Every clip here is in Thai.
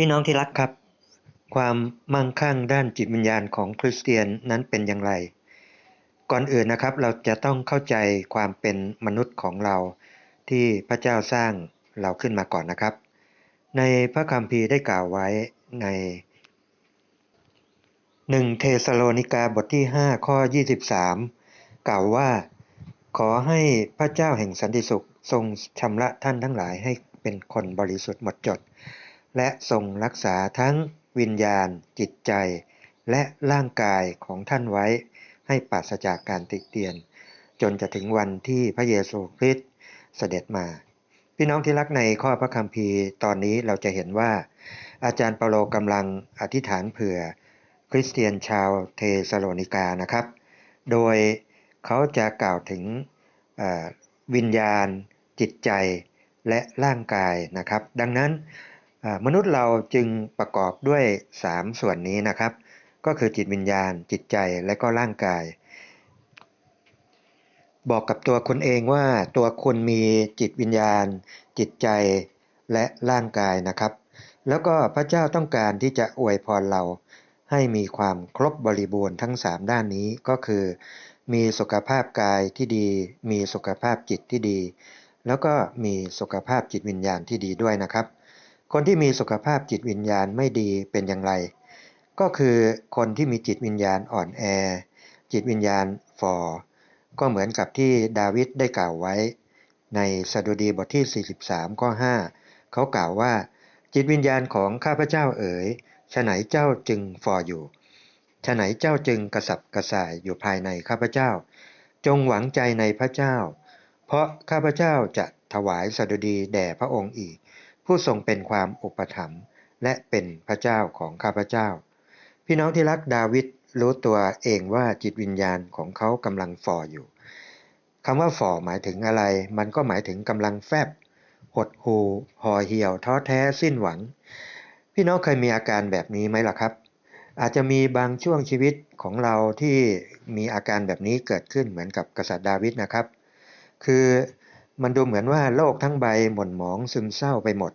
พี่น้องที่รักครับ ความมั่งคั่งด้านจิตวิญญาณของคริสเตียนนั้นเป็นอย่างไร ก่อนอื่นนะครับเราจะต้องเข้าใจความเป็นมนุษย์ของเราที่พระเจ้าสร้างเราขึ้นมาก่อนนะครับ ในพระคัมภีร์ได้กล่าวไว้ในหนึ่งเทสโลนิกาบทที่ 5 ข้อ 23 กล่าวว่า ขอให้พระเจ้าแห่งสันติสุขทรงชำระท่านทั้งหลายให้เป็นคนบริสุทธิ์หมดจด และทรงรักษาทั้งวิญญาณ จิตใจ และร่างกายของท่านไว้ ให้ปราศจากการติเตียน จนจะถึงวันที่พระเยซูคริสต์เสด็จมา พี่น้องที่รักในข้อพระคัมภีร์ตอนนี้เราจะเห็นว่า อาจารย์เปาโลกำลังอธิษฐานเผื่อ คริสเตียนชาวเทสโลนิกานะครับ โดยเขาจะกล่าวถึงวิญญาณ จิตใจและร่างกายนะครับ ดังนั้น มนุษย์เราจึงประกอบด้วย 3 ส่วนนี้นะครับ ก็คือจิตวิญญาณ จิตใจและก็ร่างกาย บอกกับตัวคุณเองว่าตัวคุณมีจิตวิญญาณ จิตใจและร่างกายนะครับ แล้วก็พระเจ้าต้องการที่จะอวยพรเราให้มีความครบบริบูรณ์ทั้ง 3 ด้านนี้ก็คือ มีสุขภาพกายที่ดี มีสุขภาพจิตที่ดี แล้วก็มีสุขภาพจิตวิญญาณที่ดีด้วยนะครับ คนที่มีสุขภาพจิตวิญญาณไม่ดีเป็นอย่างไร ก็คือคนที่มีจิตวิญญาณอ่อนแอ จิตวิญญาณฝ่อก็เหมือนกับที่ดาวิดได้กล่าวไว้ ในสดุดีบทที่ 43ข้อ5เขากล่าวว่า จิตวิญญาณของข้าพเจ้าเอ๋ยฉไหนเจ้าจึงฟออยู่ฉไหนเจ้าจึงกระสับกระส่ายอยู่ภายในข้าพเจ้า จงหวังใจในพระเจ้า เพราะข้าพเจ้าจะถวายสดุดีแด่พระองค์อีก ผู้ทรงเป็นความอุปถัมภ์และเป็นพระเจ้าของข้าพเจ้า พี่น้องที่รักดาวิดรู้ตัวเองว่าจิตวิญญาณของเขากำลังฝ่ออยู่คำว่าฝ่อหมายถึงอะไร มันก็หมายถึงกำลังแฟบ หดหูห่อเหี่ยว ท้อแท้สิ้นหวัง พี่น้องเคยมีอาการแบบนี้ไหมล่ะครับ อาจจะมีบางช่วงชีวิตของเราที่มีอาการแบบนี้เกิดขึ้นเหมือนกับกษัตริย์ดาวิดนะครับ คือมันดูเหมือนว่าโลกทั้งใบหม่นหมองซึมเศร้าไปหมด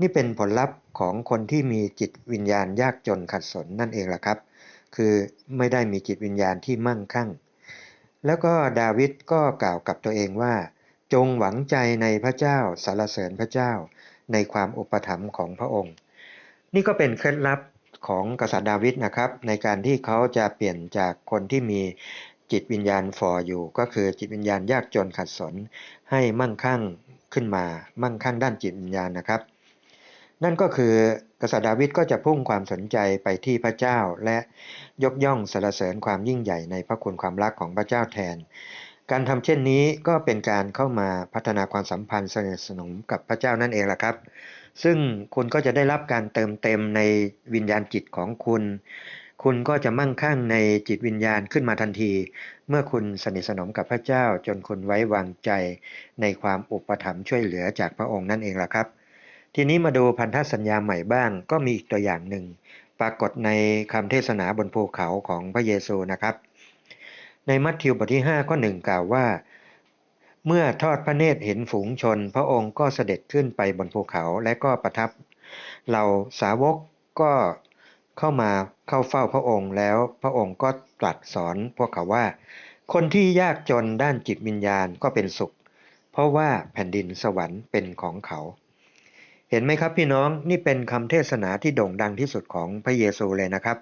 นี่เป็นผลลัพธ์ของคนที่มีจิตวิญญาณยากจนขัดสนนั่นเองล่ะครับ คือไม่ได้มีจิตวิญญาณที่มั่งคั่ง แล้วก็ดาวิดก็กล่าวกับตัวเองว่า จงหวังใจในพระเจ้าสารเสริญพระเจ้า ในความอุปถัมภ์ของพระองค์ นี่ก็เป็นเคล็ดลับของกษัตริย์ดาวิดนะครับ ในการที่เขาจะเปลี่ยนจากคนที่มีจิตวิญญาณฝ่ออยู่ ก็คือจิตวิญญาณยากจนขัดสน ให้มั่งคั่งขึ้นมา มั่งคั่งด้านจิตวิญญาณนะครับ นั่นก็คือกษัตริย์ดาวิดก็จะพุ่งความสนใจไปที่พระเจ้าและยกย่องสรรเสริญความยิ่งใหญ่ในพระคุณความรักของพระเจ้าแทน การทำเช่นนี้ก็เป็นการเข้ามาพัฒนาความสัมพันธ์สนิทสนมกับพระเจ้านั่นเองแหะครับ ซึ่งคุณก็จะได้รับการเติมเต็มในวิญญาณจิตของคุณ คุณก็จะมั่งคั่งในจิตวิญญาณขึ้นมาทันที เมื่อคุณสนิทสนมกับพระเจ้าจนคุณไว้วางใจในความอุปถัมภ์ช่วยเหลือจากพระองค์นั่นเองล่ะครับ ทีนี้มาดูพันธสัญญาใหม่บ้างก็มีอีกตัวอย่างหนึ่ง ปรากฏในคำเทศนาบนภูเขาของพระเยซูนะครับ ในมัทธิวบทที่5ข้อ1กล่าวว่า เมื่อทอดพระเนตรเห็นฝูงชน พระองค์ก็เสด็จขึ้นไปบนภูเขาและก็ประทับเราสาวกก็เข้ามาเข้าเฝ้าพระองค์แล้วพระองค์ก็ตรัสสอนพวกเขาว่า คนที่ยากจนด้านจิตวิญญาณก็เป็นสุข เพราะว่าแผ่นดินสวรรค์เป็นของเขา เห็นไหมครับพี่น้องนี่เป็นคำเทศนาที่โด่งดังที่สุดของพระเยซูเลยนะครับ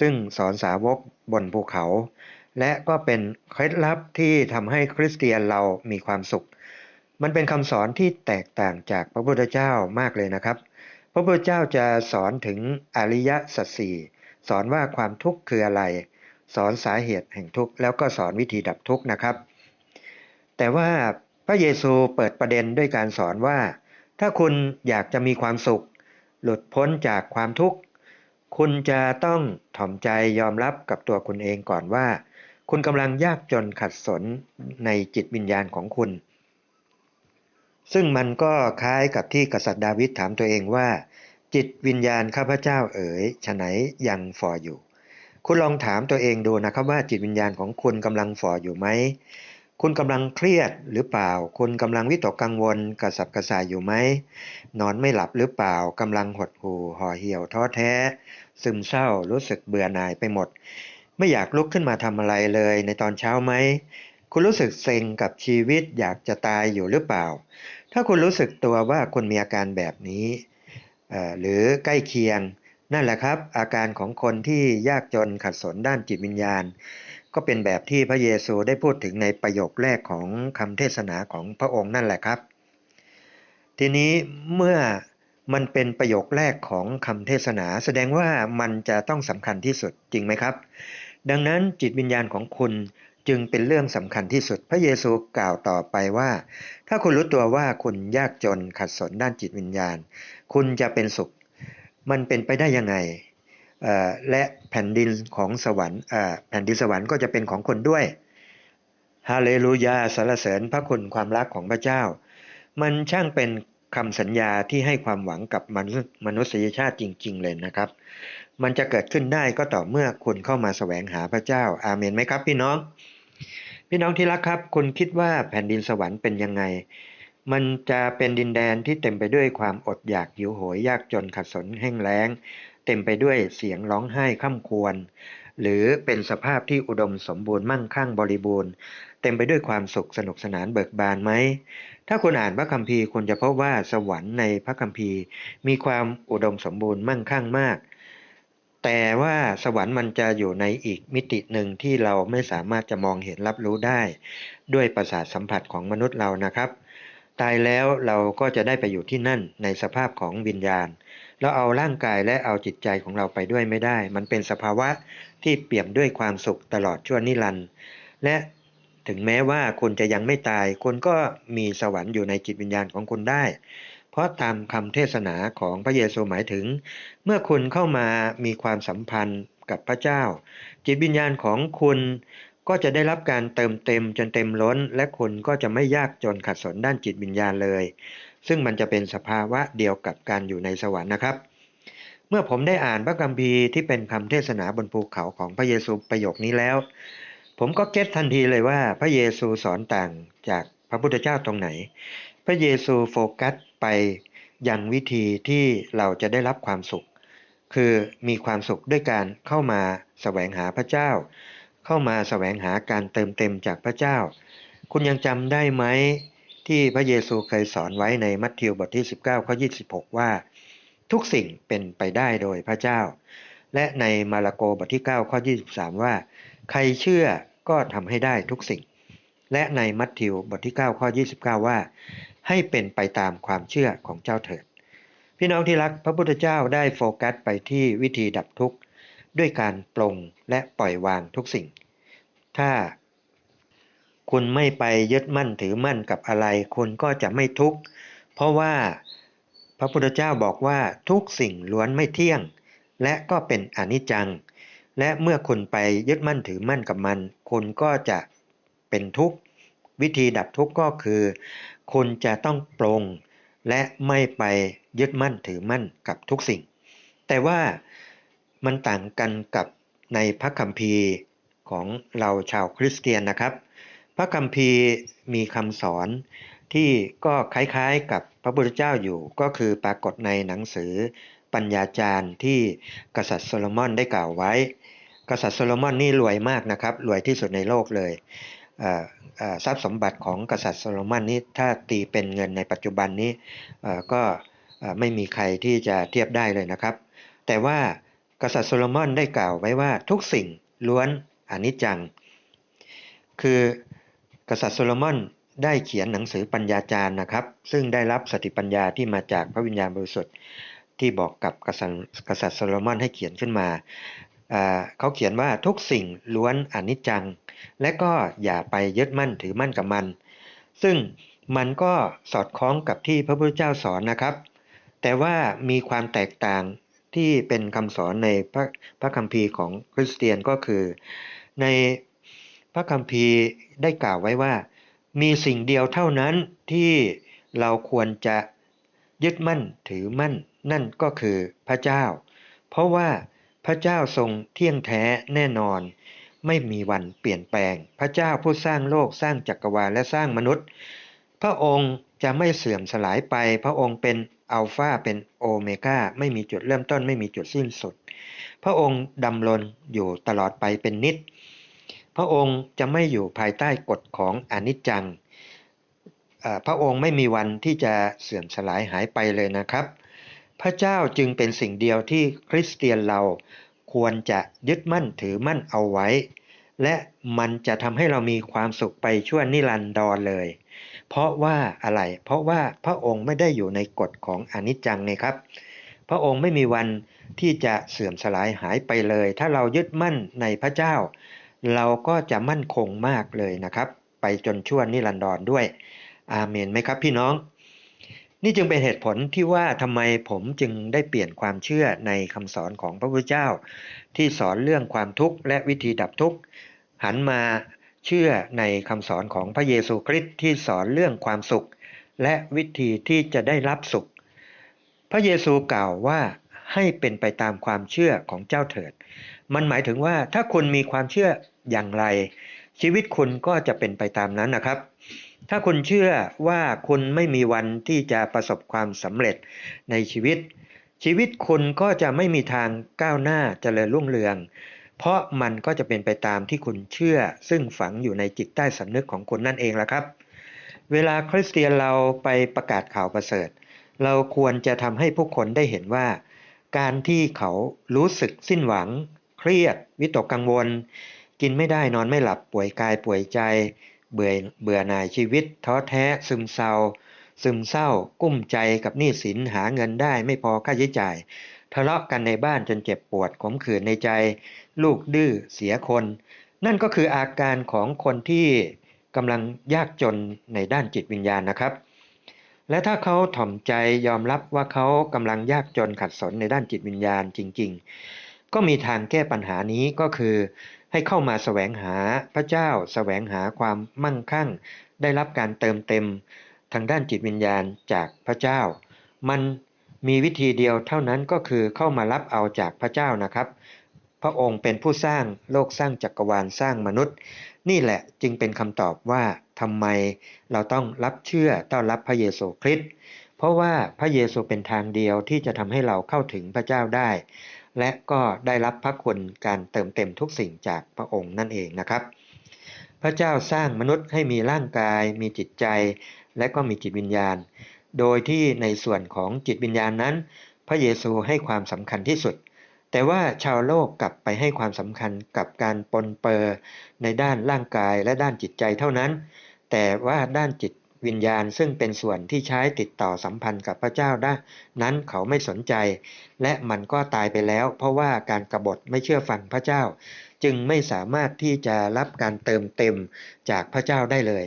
ซึ่งสอนสาวกบนภูเขา และก็เป็นเคล็ดลับที่ทำให้คริสเตียนเรามีความสุข มันเป็นคำสอนที่แตกต่างจากพระพุทธเจ้ามากเลยนะครับ พระพุทธเจ้าจะสอนถึงอริยสัจสี่สอนว่าความทุกข์คืออะไร สอนสาเหตุแห่งทุกข์แล้วก็สอนวิธีดับทุกข์นะครับ แต่ว่าพระเยซูเปิดประเด็นด้วยการสอนว่า ถ้าคุณอยากจะมีความสุข หลุดพ้นจากความทุกข์ คุณจะต้องถ่อมใจยอมรับกับตัวคุณเองก่อนว่า คุณกำลังยากจนขัดสนในจิตวิญญาณของคุณ ซึ่งมันก็คล้ายกับที่กษัตริย์ดาวิดถามตัวเองว่า จิตวิญญาณข้าพเจ้าเอ๋ยฉไหนยังฝ่ออยู่ คุณลองถามตัวเองดูนะครับว่าจิตวิญญาณของคุณกำลังฝ่ออยู่ไหม คุณกำลังเครียดหรือเปล่า คุณกำลังวิตกกังวลกระสับกระส่ายอยู่ไหม นอนไม่หลับหรือเปล่ากำลังหดหู่ห่อเหี่ยวท้อแท้ ซึมเศร้ารู้สึกเบื่อหน่ายไปหมด ไม่อยากลุกขึ้นมาทำอะไรเลยในตอนเช้าไหม คุณรู้สึกเซ็งกับชีวิตอยากจะตายอยู่หรือเปล่า ถ้าคุณรู้สึกตัวว่าคุณมีอาการแบบนี้เอ่อหรือใกล้เคียง นั่นแหละครับ อาการของคนที่ยากจนขัดสนด้านจิตวิญญาณ ก็เป็นแบบที่พระเยซูได้พูดถึงในประโยคแรกของคำเทศนาของพระองค์นั่นแหละครับ ทีนี้เมื่อมันเป็นประโยคแรกของคำเทศนา แสดงว่ามันจะต้องสำคัญที่สุดจริงไหมครับ ดังนั้นจิตวิญญาณของคุณจึงเป็นเรื่องสำคัญที่สุด พระเยซูกล่าวต่อไปว่า ถ้าคุณรู้ตัวว่าคุณยากจนขัดสนด้านจิตวิญญาณ คุณจะเป็นสุข มันเป็นไปได้ยังไง และแผ่นดินของสวรรค์แผ่นดินสวรรค์ก็จะเป็นของคนด้วยฮาเลลูยาสรรเสริญพระคุณความรักของพระเจ้า มันช่างเป็นคำสัญญาที่ให้ความหวังกับมนุษย์มนุษยชาติจริง ๆ เลยนะครับ มันจะเกิดขึ้นได้ก็ต่อเมื่อคุณเข้ามาแสวงหาพระเจ้า อาเมนไหมครับ พี่น้อง พี่น้องที่รักครับ คุณคิดว่าแผ่นดินสวรรค์เป็นยังไง มันจะเป็นดินแดนที่เต็มไปด้วยความอดอยากหิวโหยยากจนขัดสนแห้งแล้ง เต็มไปด้วยเสียงร้องไห้ข้าควร หรือเป็นสภาพที่อุดมสมบูรณ์มั่งคั่งบริบูรณ์ เต็มไปด้วยความสุขสนุกสนานเบิกบานไหม ถ้าคุณอ่านพระคัมภีร์คุณจะพบว่าสวรรค์ในพระคัมภีร์ มีความอุดมสมบูรณ์มั่งคั่งมาก แต่ว่าสวรรค์มันจะอยู่ในอีกมิติหนึ่งที่เราไม่สามารถจะมองเห็นรับรู้ได้ ด้วยประสาทสัมผัสของมนุษย์เรานะครับตายแล้วเราก็จะได้ไปอยู่ที่นั่นในสภาพของวิญญาณ เราเอาร่างกายและเอาจิตใจของเราไปด้วยไม่ได้ มันเป็นสภาวะที่เปี่ยมด้วยความสุขตลอดชั่วนิรันดร์และถึงแม้ว่าคุณจะยังไม่ตายคุณก็มีสวรรค์อยู่ในจิตวิญญาณของคุณได้ เพราะตามคำเทศนาของพระเยซูหมายถึง เมื่อคุณเข้ามามีความสัมพันธ์กับพระเจ้า จิตวิญญาณของคุณก็จะได้รับการเติมเต็มจนเต็มล้น และคุณก็จะไม่ยากจนขัดสนด้านจิตวิญญาณเลย ซึ่งมันจะเป็นสภาวะเดียวกับการอยู่ในสวรรค์นะครับ เมื่อผมได้อ่านพระคัมภีร์ที่เป็นคำเทศนาบนภูเขาของพระเยซูประโยคนี้แล้ว ผมก็เก็ตทันทีเลยว่าพระเยซูสอนต่างจากพระพุทธเจ้าตรงไหน พระเยซูโฟกัสไปยังวิธีที่เราจะได้รับความสุข คือมีความสุขด้วยการเข้ามาแสวงหาพระเจ้า เข้ามาแสวงหาการเติมเต็มจากพระเจ้า คุณยังจำได้ไหม ที่พระเยซูเคยสอนไว้ในมัทธิวบทที่ 19ข้อ26 ว่า ทุกสิ่งเป็นไปได้โดยพระเจ้า และในมาระโกบทที่ 9 ข้อ 23 ว่า ใครเชื่อก็ทำให้ได้ทุกสิ่ง และในมัทธิวบทที่ 9 ข้อ 29 ว่า ให้เป็นไปตามความเชื่อของเจ้าเถิด พี่น้องที่รักพระพุทธเจ้าได้โฟกัสไปที่วิธีดับทุกข์ด้วยการปลงและปล่อยวางทุกสิ่ง ถ้า คุณไม่ไปยึดมั่นถือมั่นกับอะไร คุณก็จะไม่ทุกข์เพราะว่าพระพุทธเจ้าบอกว่าทุกสิ่งล้วนไม่เที่ยง และก็เป็นอนิจจัง และเมื่อคุณไปยึดมั่นถือมั่นกับมัน คุณก็จะเป็นทุกข์วิธีดับทุกข์ก็คือ คุณจะต้องปลงและไม่ไปยึดมั่นถือมั่นกับทุกสิ่ง แต่ว่ามันต่างกันกับในพระคัมภีร์ของเราชาวคริสเตียนนะครับ พระคัมภีร์มีคำสอนที่ก็คล้ายๆกับพระพุทธเจ้าอยู่ก็คือปรากฏในหนังสือปัญญาจารย์ที่กษัตริย์โซโลมอนได้กล่าวไว้ กษัตริย์โซโลมอนนี่รวยมากนะครับ รวยที่สุดในโลกเลยทรัพย์สมบัติของกษัตริย์โซโลมอนนี่ถ้าตีเป็นเงินในปัจจุบันนี้ก็ไม่มีใครที่จะเทียบได้เลยนะครับ แต่ว่ากษัตริย์โซโลมอนได้กล่าวไว้ว่าทุกสิ่งล้วนอนิจจัง คือ กษัตริย์โซโลมอนได้เขียนหนังสือปัญญาจารย์นะครับ ซึ่งได้รับสติปัญญาที่มาจากพระวิญญาณบริสุทธิ์ที่บอกกับกษัตริย์กษัตริย์โซโลมอนให้เขียนขึ้นมา เขาเขียนว่าทุกสิ่งล้วนอนิจจัง และก็อย่าไปยึดมั่นถือมั่นกับมัน ซึ่งมันก็สอดคล้องกับที่พระพุทธเจ้าสอนนะครับ แต่ว่ามีความแตกต่างที่เป็นคำสอนในพระพระคัมภีร์ของคริสเตียนก็คือ ใน ระคัมภีร์ได้กล่าวไว้ว่า มีสิ่งเดียวเท่านั้นที่เราควรจะยึดมั่นถือมั่น นั่นก็คือพระเจ้า เพราะว่าพระเจ้าทรงเที่ยงแท้แน่นอน ไม่มีวันเปลี่ยนแปลง พระเจ้าผู้สร้างโลกสร้างจักรวาลและสร้างมนุษย์ พระองค์จะไม่เสื่อมสลายไป พระองค์เป็นอัลฟาเป็นโอเมก้าไม่มีจุดเริ่มต้นไม่มีจุดสิ้นสุด พระองค์ดำรงอยู่ตลอดไปเป็นนิจ พระองค์จะไม่อยู่ภายใต้กฎของอนิจจัง พระองค์ไม่มีวันที่จะเสื่อมสลายหายไปเลยนะครับ พระเจ้าจึงเป็นสิ่งเดียวที่คริสเตียนเราควรจะยึดมั่นถือมั่นเอาไว้ และมันจะทำให้เรามีความสุขไปชั่วนิรันดรเลย เพราะว่าอะไร เพราะว่าพระองค์ไม่ได้อยู่ในกฎของอนิจจังไงครับ พระองค์ไม่มีวันที่จะเสื่อมสลายหายไปเลย ถ้าเรายึดมั่นในพระเจ้า เราก็จะมั่นคงมากเลยนะครับ ไปจนชั่วนิรันดรด้วย อาเมนไหมครับพี่น้อง นี่จึงเป็นเหตุผลที่ว่าทำไมผมจึงได้เปลี่ยนความเชื่อในคำสอนของพระพุทธเจ้า ที่สอนเรื่องความทุกข์และวิธีดับทุกข์หันมาเชื่อในคำสอนของพระเยซูคริสต์ที่สอนเรื่องความสุข และวิธีที่จะได้รับสุข พระเยซูกล่าวว่าให้เป็นไปตามความเชื่อของเจ้าเถิด มันหมายถึงว่าถ้าคุณมีความเชื่ออย่างไร ชีวิตคุณก็จะเป็นไปตามนั้นนะครับ ถ้าคุณเชื่อว่าคุณไม่มีวันที่จะประสบความสำเร็จในชีวิต ชีวิตคุณก็จะไม่มีทางก้าวหน้าเจริญรุ่งเรือง เพราะมันก็จะเป็นไปตามที่คุณเชื่อ ซึ่งฝังอยู่ในจิตใต้สำนึกของคุณนั่นเองละครับ เวลาคริสเตียนเราไปประกาศข่าวประเสริฐ เราควรจะทำให้ผู้คนได้เห็นว่า การที่เขารู้สึกสิ้นหวัง เครียด วิตกกังวล กินไม่ได้นอนไม่หลับป่วยกายป่วยใจ เบื่อเบื่อหน่ายชีวิต ท้อแท้ซึมเศร้า ซึมเศร้า กุ้มใจกับหนี้สินหาเงินได้ไม่พอค่าใช้จ่าย ทะเลาะกันในบ้านจนเจ็บปวดขมขื่นในใจ ลูกดื้อเสียคน นั่นก็คืออาการของคนที่กำลังยากจนในด้านจิตวิญญาณนะครับและถ้าเขาถ่อมใจยอมรับว่าเขากำลังยากจนขัดสนในด้านจิตวิญญาณจริงๆ ก็มีทางแก้ปัญหานี้ก็คือ ให้เข้ามาแสวงหาพระเจ้า แสวงหาความมั่งคั่ง ได้รับการเติมเต็ม ทางด้านจิตวิญญาณจากพระเจ้า มันมีวิธีเดียวเท่านั้นก็คือเข้ามารับเอาจากพระเจ้านะครับ พระองค์เป็นผู้สร้างโลกสร้างจักรวาลสร้างมนุษย์ นี่แหละจึงเป็นคำตอบว่าทำไมเราต้องรับเชื่อต้อนรับพระเยซูคริสต์เพราะว่าพระเยซูเป็นทางเดียวที่จะทำให้เราเข้าถึงพระเจ้าได้ และก็ได้รับพระคุณการเติมเต็มทุกสิ่งจากพระองค์นั่นเองนะครับ พระเจ้าสร้างมนุษย์ให้มีร่างกาย มีจิตใจ และก็มีจิตวิญญาณ โดยที่ในส่วนของจิตวิญญาณนั้น พระเยซูให้ความสำคัญที่สุด แต่ว่าชาวโลกกลับไปให้ความสำคัญกับการปนเปื้อในด้านร่างกายและด้านจิตใจเท่านั้น แต่ว่าด้านจิต วิญญาณซึ่งเป็นส่วนที่ใช้ติดต่อสัมพันธ์กับพระเจ้าได้ นั้นเขาไม่สนใจ และมันก็ตายไปแล้ว เพราะว่าการกบฏไม่เชื่อฟังพระเจ้า จึงไม่สามารถที่จะรับการเติมเต็มจากพระเจ้าได้เลย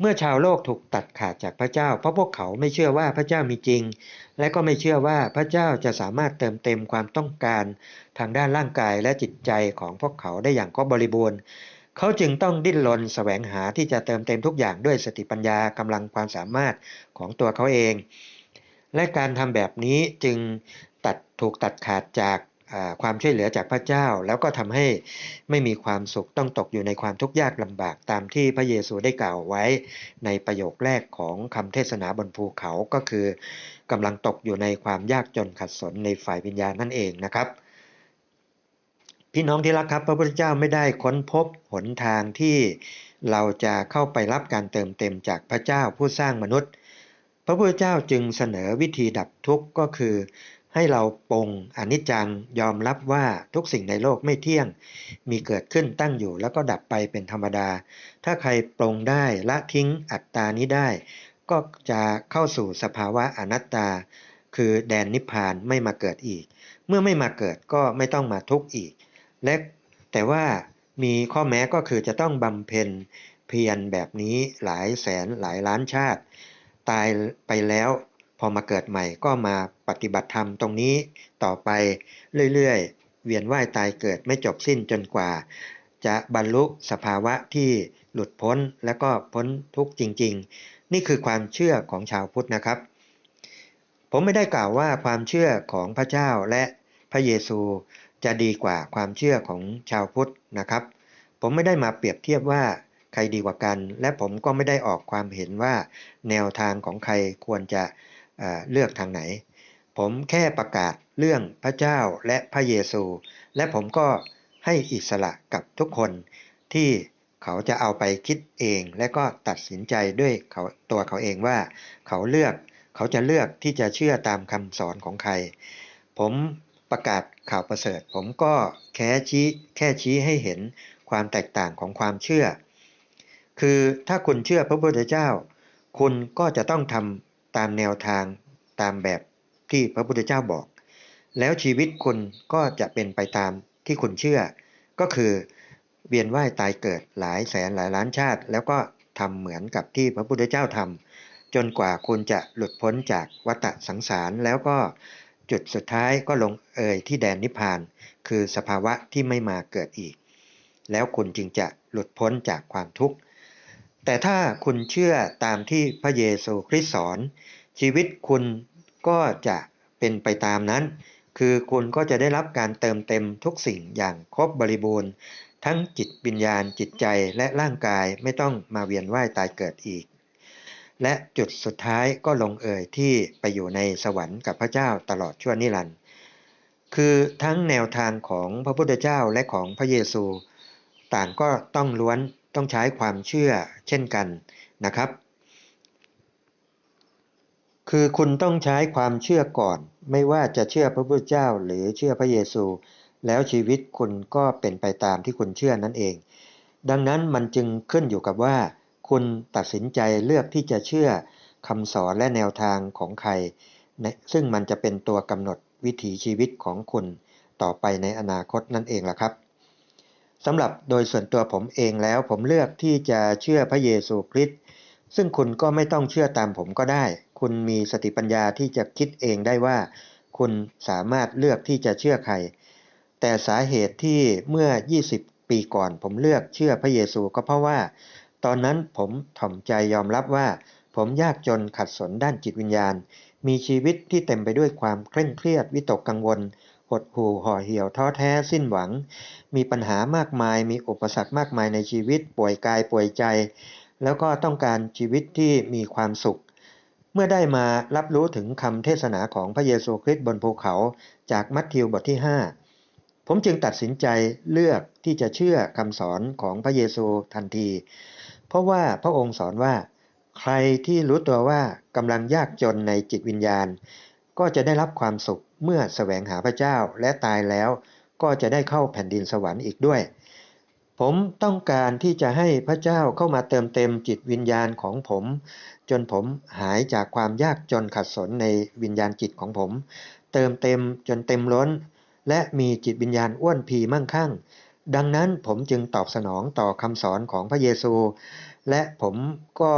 เมื่อชาวโลกถูกตัดขาดจากพระเจ้า เพราะพวกเขาไม่เชื่อว่าพระเจ้ามีจริง และก็ไม่เชื่อว่าพระเจ้าจะสามารถเติมเต็มความต้องการ ทางด้านร่างกายและจิตใจของพวกเขาได้อย่างครบบริบูรณ์ เขาจึงต้องดิ้นรนแสวงหาที่จะเติมเต็มทุกอย่างด้วยสติปัญญากำลังความสามารถของตัวเขาเอง และการทำแบบนี้จึงตัดถูกตัดขาดจากความช่วยเหลือจากพระเจ้า แล้วก็ทำให้ไม่มีความสุขต้องตกอยู่ในความทุกข์ยากลำบากตามที่พระเยซูได้กล่าวไว้ในประโยคแรกของคำเทศนาบนภูเขาก็คือกำลังตกอยู่ในความยากจนขัดสนในฝ่ายวิญญาณนั่นเองนะครับ พี่น้องที่รักครับ พระพุทธเจ้าไม่ได้ค้นพบหนทางที่เราจะเข้าไปรับการเติมเต็มจากพระเจ้าผู้สร้างมนุษย์ พระพุทธเจ้าจึงเสนอวิธีดับทุกข์ก็คือ ให้เราปรงอนิจจังยอมรับว่าทุกสิ่งในโลกไม่เที่ยง มีเกิดขึ้นตั้งอยู่แล้วก็ดับไปเป็นธรรมดา ถ้าใครปรงได้ละทิ้งอัตตานี้ได้ ก็จะเข้าสู่สภาวะอนัตตา คือแดนนิพพานไม่มาเกิดอีก เมื่อไม่มาเกิดก็ไม่ต้องมาทุกข์อีก และแต่ว่ามีข้อแม้ก็คือจะต้องบำเพ็ญเพียรแบบนี้หลายแสนหลายล้านชาติ ตายไปแล้วพอมาเกิดใหม่ก็มาปฏิบัติธรรมตรงนี้ต่อไปเรื่อยๆ เวียนว่ายตายเกิดไม่จบสิ้นจนกว่า จะบรรลุสภาวะที่หลุดพ้นและก็พ้นทุกข์จริง ๆ นี่คือความเชื่อของชาวพุทธนะครับ ผมไม่ได้กล่าวว่าความเชื่อของพระเจ้าและพระเยซู จะดีกว่าความเชื่อของชาวพุทธนะครับ ผมไม่ได้มาเปรียบเทียบว่าใครดีกว่ากัน และผมก็ไม่ได้ออกความเห็นว่าแนวทางของใครควรจะเเลือกทางไหน ผมแค่ประกาศเรื่องพระเจ้าและพระเยซู และผมก็ให้อิสระกับทุกคนที่เขาจะเอาไปคิดเอง และก็ตัดสินใจด้วยเขาตัวเขาเองว่า เขาเลือกเขาจะเลือกที่จะเชื่อตามคำสอนของใคร ผมประกาศ ข่าวประเสริฐ ผมก็แค่ชี้แค่ชี้ให้เห็นความแตกต่างของความเชื่อ คือถ้าคุณเชื่อพระพุทธเจ้า คุณก็จะต้องทำตามแนวทางตามแบบที่พระพุทธเจ้าบอก แล้วชีวิตคุณก็จะเป็นไปตามที่คุณเชื่อ ก็คือเวียนว่ายตายเกิดหลายแสนหลายล้านชาติ แล้วก็ทำเหมือนกับที่พระพุทธเจ้าทำจนกว่าคุณจะหลุดพ้นจากวัฏสงสารแล้วก็ จุดสุดท้ายก็ลงเอยที่แดนนิพพาน คือสภาวะที่ไม่มาเกิดอีก แล้วคุณจึงจะหลุดพ้นจากความทุกข์ แต่ถ้าคุณเชื่อตามที่พระเยซูคริสต์สอน ชีวิตคุณก็จะเป็นไปตามนั้น คือคุณก็จะได้รับการเติมเต็มทุกสิ่งอย่างครบบริบูรณ์ ทั้งจิตวิญญาณจิตใจและร่างกายไม่ต้องมาเวียนว่ายตายเกิดอีก และจุดสุดท้ายก็ลงเอ่ยที่ไปอยู่ในสวรรค์กับพระเจ้าตลอดชั่วนิรันดร์คือทั้งแนวทางของพระพุทธเจ้าและของพระเยซู ต่างก็ต้องล้วนต้องใช้ความเชื่อเช่นกันนะครับ คือคุณต้องใช้ความเชื่อก่อน ไม่ว่าจะเชื่อพระพุทธเจ้าหรือเชื่อพระเยซู แล้วชีวิตคุณก็เป็นไปตามที่คุณเชื่อนั่นเอง ดังนั้นมันจึงขึ้นอยู่กับว่า คุณตัดสินใจเลือกที่จะเชื่อคำสอนและแนวทางของใคร ซึ่งมันจะเป็นตัวกำหนดวิถีชีวิตของคุณต่อไปในอนาคตนั่นเองล่ะครับสำหรับโดยส่วนตัวผมเองแล้วผมเลือกที่จะเชื่อพระเยซูคริสต์ซึ่งคุณก็ไม่ต้องเชื่อตามผมก็ได้ คุณมีสติปัญญาที่จะคิดเองได้ว่า คุณสามารถเลือกที่จะเชื่อใคร แต่สาเหตุที่เมื่อ 20 ปีก่อนผมเลือกเชื่อพระเยซูก็เพราะว่า ตอนนั้นผมถ่อมใจยอมรับว่า ผมยากจนขัดสนด้านจิตวิญญาณ มีชีวิตที่เต็มไปด้วยความเคร่งเครียดวิตกกังวล หดหู่ห่อเหี่ยวท้อแท้สิ้นหวัง มีปัญหามากมาย มีอุปสรรคมากมายในชีวิต ป่วยกายป่วยใจ แล้วก็ต้องการชีวิตที่มีความสุข เมื่อได้มารับรู้ถึงคำเทศนาของพระเยซูคริสต์บนภูเขาจากมัทธิวบทที่ 5 ผมจึงตัดสินใจเลือกที่จะเชื่อคำสอนของพระเยซูทันที เพราะว่าพระองค์สอนว่า ใครที่รู้ตัวว่ากำลังยากจนในจิตวิญญาณ ก็จะได้รับความสุขเมื่อแสวงหาพระเจ้าและตายแล้ว ก็จะได้เข้าแผ่นดินสวรรค์อีกด้วย ผมต้องการที่จะให้พระเจ้าเข้ามาเติมเต็มจิตวิญญาณของผม จนผมหายจากความยากจนขัดสนในวิญญาณจิตของผม เติมเต็มจนเต็มล้น และมีจิตวิญญาณอ้วนพีมั่งคั่ง ดังนั้นผมจึงตอบสนองต่อคำสอนของพระเยซู และผมก็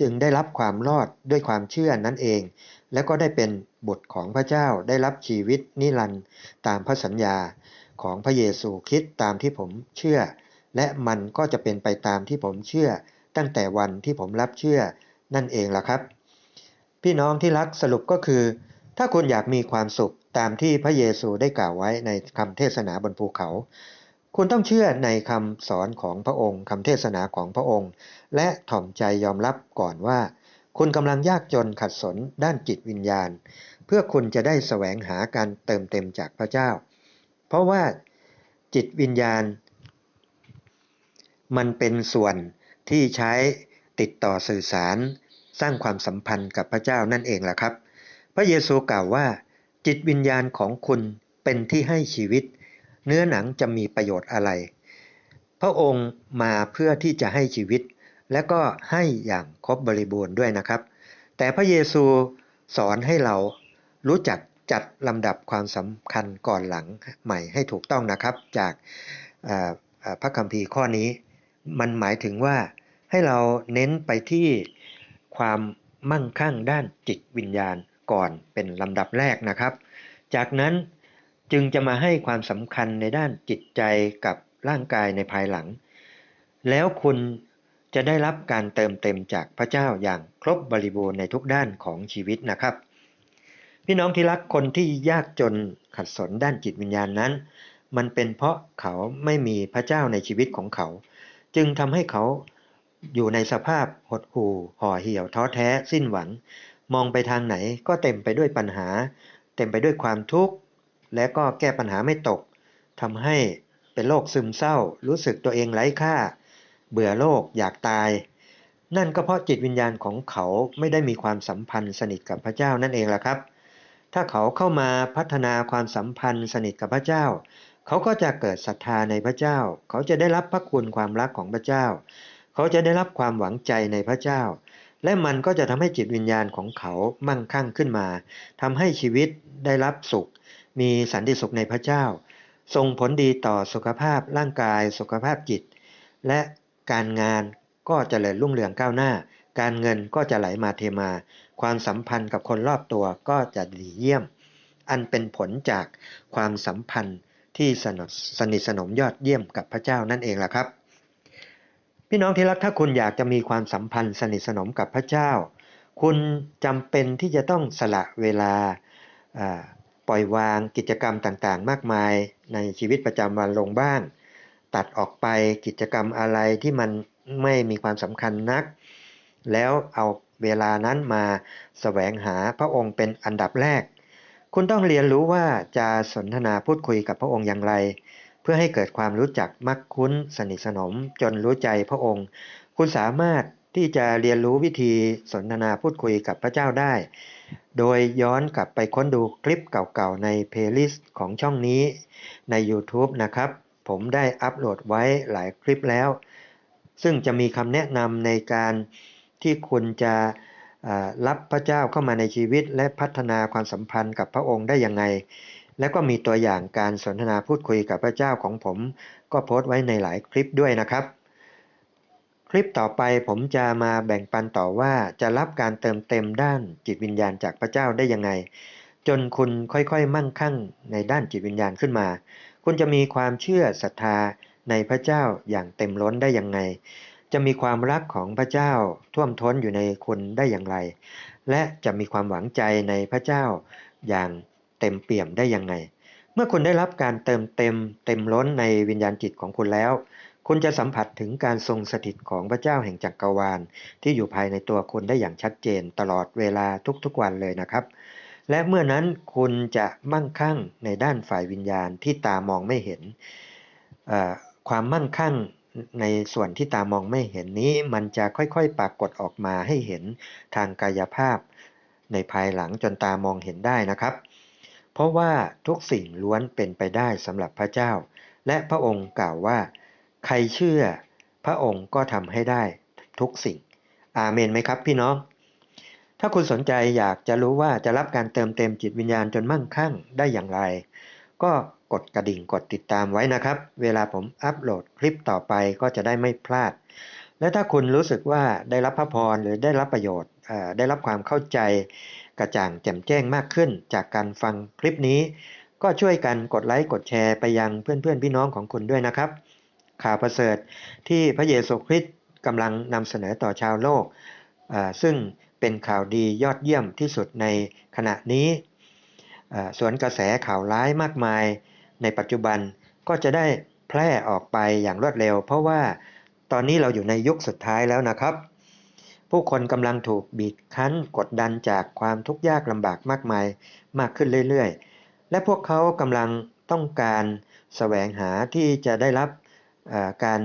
จึงได้รับความรอดด้วยความเชื่อนั่นเอง และก็ได้เป็นบุตรของพระเจ้าได้รับชีวิตนิรันดร์ตามพระสัญญาของพระเยซูคริสต์ตามที่ผมเชื่อ และมันก็จะเป็นไปตามที่ผมเชื่อ ตั้งแต่วันที่ผมรับเชื่อนั่นเองล่ะครับ พี่น้องที่รักสรุปก็คือ ถ้าคุณอยากมีความสุขตามที่พระเยซูได้กล่าวไว้ในคำเทศนาบนภูเขา คุณต้องเชื่อในคำสอนของพระองค์คำเทศนาของพระองค์ และถ่อมใจยอมรับก่อนว่า คุณกำลังยากจนขัดสนด้านจิตวิญญาณ เพื่อคุณจะได้แสวงหาการเติมเต็มจากพระเจ้า เพราะว่าจิตวิญญาณ มันเป็นส่วนที่ใช้ติดต่อสื่อสาร สร้างความสัมพันธ์กับพระเจ้านั่นเองแหละครับ พระเยซูกล่าวว่า จิตวิญญาณของคุณเป็นที่ให้ชีวิต เนื้อหนังจะมีประโยชน์อะไร พระองค์มาเพื่อที่จะให้ชีวิต และก็ให้อย่างครบบริบูรณ์ด้วยนะครับ แต่พระเยซูสอนให้เรารู้จักจัดลำดับความสำคัญก่อนหลังใหม่ให้ถูกต้องนะครับ จากพระคัมภีร์ข้อนี้ มันหมายถึงว่าให้เราเน้นไปที่ความมั่งคั่งด้านจิตวิญญาณก่อนเป็นลำดับแรกนะครับ จากนั้น จึงจะมาให้ความสำคัญในด้านจิตใจกับร่างกายในภายหลัง แล้วคุณจะได้รับการเติมเต็มจากพระเจ้าอย่างครบบริบูรณ์ในทุกด้านของชีวิตนะครับ พี่น้องที่รักคนที่ยากจนขัดสนด้านจิตวิญญาณนั้น มันเป็นเพราะเขาไม่มีพระเจ้าในชีวิตของเขา จึงทำให้เขาอยู่ในสภาพหดหู่ห่อเหี่ยวท้อแท้สิ้นหวัง มองไปทางไหนก็เต็มไปด้วยปัญหา เต็มไปด้วยความทุกข์ และก็แก้ปัญหาไม่ตกทำให้เป็นโรคซึมเศร้า รู้สึกตัวเองไร้ค่า เบื่อโลกอยากตาย นั่นก็เพราะจิตวิญญาณของเขาไม่ได้มีความสัมพันธ์สนิทกับพระเจ้านั่นเองล่ะครับ ถ้าเขาเข้ามาพัฒนาความสัมพันธ์สนิทกับพระเจ้า เขาก็จะเกิดศรัทธาในพระเจ้า เขาจะได้รับพระคุณความรักของพระเจ้า เขาจะได้รับความหวังใจในพระเจ้า และมันก็จะทำให้จิตวิญญาณของเขามั่งคั่งขึ้นมาทำให้ชีวิตได้รับสุข มีสันติสุขในพระเจ้า ส่งผลดีต่อสุขภาพร่างกาย สุขภาพจิต และการงานก็เจริญรุ่งเรืองก้าวหน้า การเงินก็จะไหลมาเทมา ความสัมพันธ์กับคนรอบตัวก็จะดีเยี่ยม อันเป็นผลจากความสัมพันธ์ที่สนสนิทสนมยอดเยี่ยมกับพระเจ้านั่นเองล่ะครับ พี่น้องที่รักถ้าคุณอยากจะมีความสัมพันธ์สนิทสนมกับพระเจ้า คุณจำเป็นที่จะต้องสละเวลา ปล่อยวางกิจกรรมต่างๆ มากมายในชีวิตประจำวันลงบ้าง ตัดออกไปกิจกรรมอะไรที่มันไม่มีความสำคัญนัก แล้วเอาเวลานั้นมาแสวงหาพระองค์เป็นอันดับแรก คุณต้องเรียนรู้ว่าจะสนทนาพูดคุยกับพระองค์อย่างไร เพื่อให้เกิดความรู้จักมักคุ้นสนิทสนมจนรู้ใจพระองค์ คุณสามารถที่จะเรียนรู้วิธีสนทนาพูดคุยกับพระเจ้าได้ โดยย้อนกลับไปค้นดูคลิปเก่าๆในเพลย์ลิสต์ของช่องนี้ใน YouTube นะครับ ผมได้อัปโหลดไว้หลายคลิปแล้ว ซึ่งจะมีคำแนะนำในการที่คุณจะรับพระเจ้าเข้ามาในชีวิต และพัฒนาความสัมพันธ์กับพระองค์ได้ยังไง และก็มีตัวอย่างการสนทนาพูดคุยกับพระเจ้าของผม ก็โพสต์ไว้ในหลายคลิปด้วยนะครับ ลิปต่อไปผมจะมาแบ่งปันต่อว่าจะรับการเติมเต็มด้านจิตวิญญาณจากพระเจ้าได้ยังไง จนคุณค่อยๆมั่งคั่งในด้านจิตวิญญาณขึ้นมา คุณจะมีความเชื่อศรัทธาในพระเจ้าอย่างเต็มล้นได้ยังไง จะมีความรักของพระเจ้าท่วมท้นอยู่ในคุณได้อย่างไร และจะมีความหวังใจในพระเจ้าอย่างเต็มเปี่ยมได้ยังไง เมื่อคุณได้รับการเติมเต็มเต็มล้นในวิญญาณจิตของคุณแล้ว คุณจะสัมผัสถึงการทรงสถิตของพระเจ้าแห่งจักรวาล ที่อยู่ภายในตัวคุณได้อย่างชัดเจนตลอดเวลาทุกๆวันเลยนะครับ และเมื่อนั้นคุณจะมั่งคั่งในด้านฝ่ายวิญญาณที่ตามองไม่เห็น ความมั่งคั่งในส่วนที่ตามองไม่เห็นนี้ มันจะค่อยๆปรากฏออกมาให้เห็นทางกายภาพ ในภายหลังจนตามองเห็นได้นะครับ เพราะว่าทุกสิ่งล้วนเป็นไปได้สำหรับพระเจ้า และพระองค์กล่าวว่า ใครเชื่อ พระองค์ก็ทำให้ได้ทุกสิ่ง อาเมนไหมครับพี่น้อง ถ้าคุณสนใจอยากจะรู้ว่าจะรับการเติมเต็มจิตวิญญาณจนมั่งคั่งได้อย่างไร ก็กดกระดิ่งกดติดตามไว้นะครับ เวลาผมอัปโหลดคลิปต่อไปก็จะได้ไม่พลาด และถ้าคุณรู้สึกว่าได้รับพระพรหรือได้รับประโยชน์ได้รับความเข้าใจกระจ่างแจ่มแจ้งมากขึ้นจากการฟังคลิปนี้ ก็ช่วยกันกดไลค์กดแชร์ไปยังเพื่อนๆพี่น้องของคุณด้วยนะครับ ข่าวประเสริฐที่พระเยซูคริสต์กำลังนำเสนอต่อชาวโลก ซึ่งเป็นข่าวดียอดเยี่ยมที่สุดในขณะนี้สวนกระแสข่าวร้ายมากมาย ในปัจจุบันก็จะได้แพร่ออกไปอย่างรวดเร็ว เพราะว่าตอนนี้เราอยู่ในยุคสุดท้ายแล้วนะครับ ผู้คนกำลังถูกบีบคั้นกดดันจากความทุกข์ยากลำบากมากมายมากขึ้นเรื่อยๆ และพวกเขากำลังต้องการแสวงหาที่จะได้รับ การ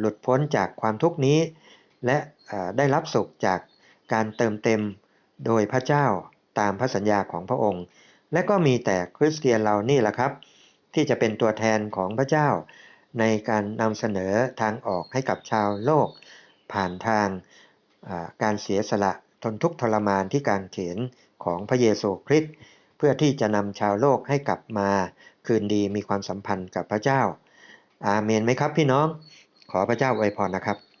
หลุดพ้นจากความทุกนี้ และได้รับสุขจากการเติมเต็มโดยพระเจ้าตามพระสัญญาของพระองค์ และก็มีแต่คริสเตียนเรานี่แหละครับ ที่จะเป็นตัวแทนของพระเจ้า ในการนำเสนอทางออกให้กับชาวโลก ผ่านทางการเสียสละทนทุกข์ทรมานที่การเขียนของพระเยซูคริสต์เพื่อที่จะนำชาวโลกให้กลับมาคืนดีมีความสัมพันธ์กับพระเจ้า อาเมนไหมครับพี่น้อง ขอพระเจ้าอวยพรนะครับ